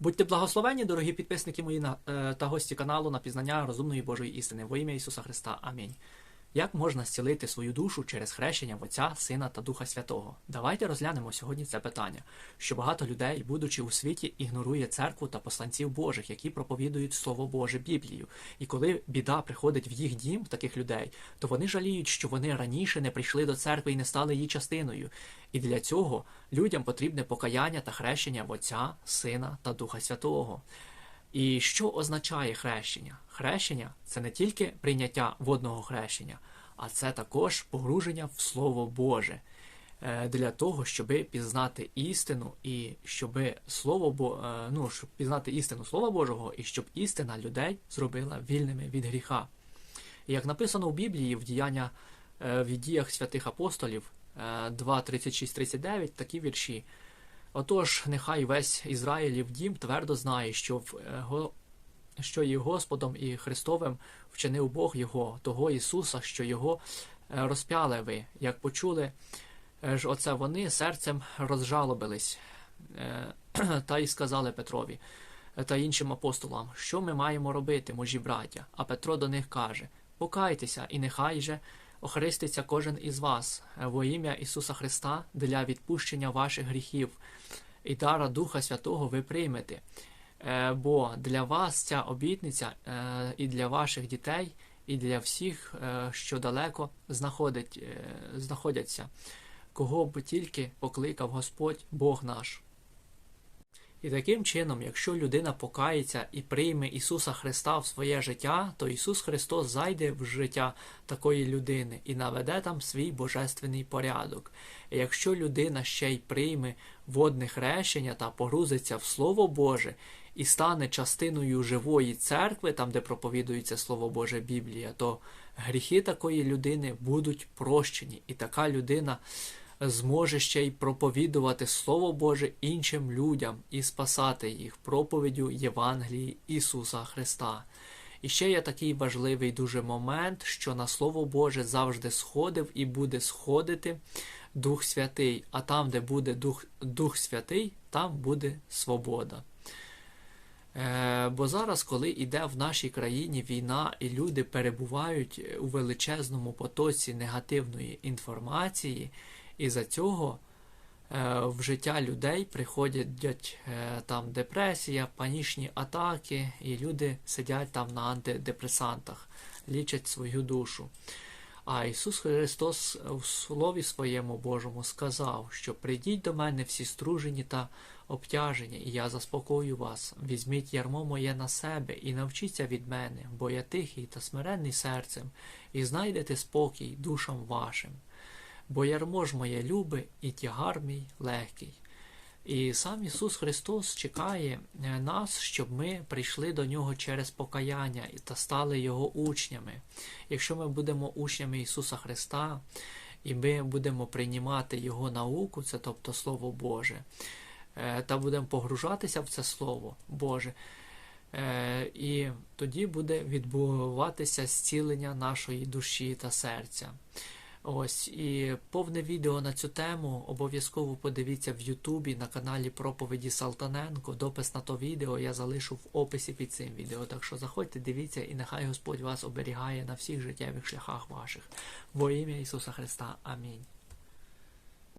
Будьте благословені, дорогі підписники мої е, та гості каналу на пізнання розумної Божої істини. Во ім'я Ісуса Христа. Амінь. Як можна зцілити свою душу через хрещення в Отця, Сина та Духа Святого? Давайте розглянемо сьогодні це питання, що багато людей, будучи у світі, ігнорує церкву та посланців Божих, які проповідують Слово Боже Біблію. І коли біда приходить в їх дім, таких людей, то вони жаліють, що вони раніше не прийшли до церкви і не стали її частиною. І для цього людям потрібне покаяння та хрещення в Отця, Сина та Духа Святого. І що означає хрещення? Хрещення це не тільки прийняття водного хрещення, а це також погруження в Слово Боже е, для того, щоб пізнати істину і щоб слово е, ну, щоб пізнати істину Слова Божого, і щоб істина людей зробила вільними від гріха. Як написано в Біблії в діяння е, в діях святих апостолів е, 2, 36, 39, такі вірші. Отож, нехай весь Ізраїлів дім твердо знає, що в е, що і Господом, і Христовим вчинив Бог Його, того Ісуса, що Його е, розпяли ви, як почули е, ж оце вони серцем розжалобились, та й сказали Петрові та іншим апостолам, що ми маємо робити, мужі браття. А Петро до них каже: Покайтеся, і нехай же охреститься кожен із вас е, во ім'я Ісуса Христа для відпущення ваших гріхів, і дара Духа Святого ви приймете. Е, Бо для вас ця обітниця е, і для ваших дітей, і для всіх, що далеко знаходить, е, знаходяться, кого б тільки покликав Господь Бог наш. І таким чином, якщо людина покається і прийме Ісуса Христа в своє життя, то Ісус Христос зайде в життя такої людини і наведе там свій божественний порядок. І якщо людина ще й прийме водне хрещення та погрузиться в Слово Боже і стане частиною живої церкви, там де проповідується Слово Боже Біблія, то гріхи такої людини будуть прощені, і така людина зможе ще й проповідувати Слово Боже іншим людям і спасати їх проповіддю Євангелії Ісуса Христа. І ще є такий важливий дуже момент, що на Слово Боже завжди сходив і буде сходити Дух Святий, а там, де буде Дух, Дух Святий, там буде свобода. Е, бо зараз, коли йде в нашій країні війна і люди перебувають у величезному потоці негативної інформації, і за цього е, в життя людей приходять е, там депресія, панічні атаки, і люди сидять там на антидепресантах, лічать свою душу. А Ісус Христос в Слові своєму Божому сказав, що прийдіть до мене всі стружені та обтяжені, і я заспокою вас. Візьміть ярмо моє на себе і навчіться від мене, бо я тихий та смиренний серцем, і знайдете спокій душам вашим. Бо ярмо ж моє любе, і тягар мій легкий. І сам Ісус Христос чекає е, нас, щоб ми прийшли до Нього через покаяння та стали Його учнями. Якщо ми будемо учнями Ісуса Христа, і ми будемо приймати Його науку, це тобто Слово Боже, е, та будемо погружатися в це Слово Боже, е, і тоді буде відбуватися зцілення нашої душі та серця. Ось і повне відео на цю тему обов'язково подивіться в Ютубі на каналі Проповіді Салтаненко. Допис на то відео я залишу в описі під цим відео. Так що заходьте, дивіться, і нехай Господь вас оберігає на всіх життєвих шляхах ваших. Во ім'я Ісуса Христа. Амінь.